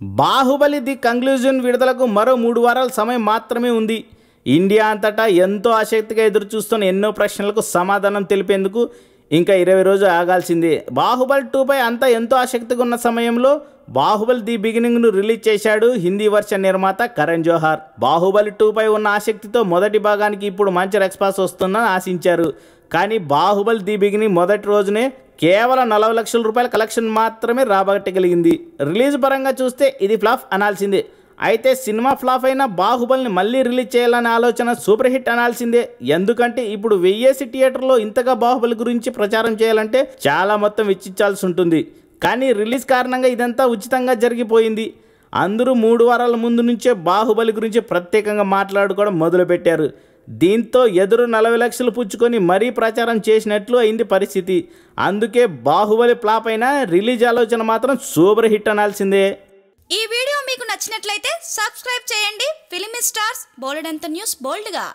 Baahubali the conclusion విడుదలకు మరో మూడు వారాల సమయం మాత్రమే ఉంది. ఇండియా అంతటా ఎంతో ఆసక్తిగా ఎదురుచూస్తున్న ఎన్నో ప్రశ్నలకు సమాధానం తెలిపేందుకు ఇంకా ఇరవై రోజులు ఆగాల్సిందే. బాహుబలి టూపై అంతా ఎంతో ఆసక్తిగా ఉన్న సమయంలో బాహుబలి ది బిగినింగ్ను రిలీజ్ చేశాడు హిందీ వర్షన్ నిర్మాత కరణ్ జోహార్. బాహుబలి టూపై ఉన్న ఆసక్తితో మొదటి భాగానికి ఇప్పుడు మంచి రెస్పాన్స్ వస్తుందని ఆశించారు. కానీ బాహుబలి ది బిగినింగ్ మొదటి రోజునే కేవలం నలభై లక్షల రూపాయల కలెక్షన్ మాత్రమే రాబట్టగలిగింది. రిలీజ్ పరంగా చూస్తే ఇది ఫ్లాప్ అనాల్సిందే. అయితే సినిమా ఫ్లాప్ అయిన బాహుబలిని మళ్ళీ రిలీజ్ చేయాలనే ఆలోచన సూపర్ హిట్ అనాల్సిందే. ఎందుకంటే ఇప్పుడు వెయ్యేసి థియేటర్లో ఇంతగా బాహుబలి గురించి ప్రచారం చేయాలంటే చాలా మొత్తం వెచ్చించాల్సి ఉంటుంది. కానీ రిలీజ్ కారణంగా ఇదంతా ఉచితంగా జరిగిపోయింది. అందరూ మూడు వారాల ముందు నుంచే బాహుబలి గురించి ప్రత్యేకంగా మాట్లాడుకోవడం మొదలుపెట్టారు. దీంతో ఎదురు నలభై లక్షలు పుచ్చుకొని మరీ ప్రచారం చేసినట్లు అయింది పరిస్థితి. అందుకే బాహుబలి ఫ్లాప్ అయినా రిలీజ్ ఆలోచన మాత్రం సూపర్ హిట్ అనాల్సిందే. ఈ వీడియో మీకు నచ్చినట్లయితే సబ్స్క్రైబ్ చేయండి. ఫిలిం స్టార్స్ బోల్డ్ అంత న్యూస్ బోల్డ్గా.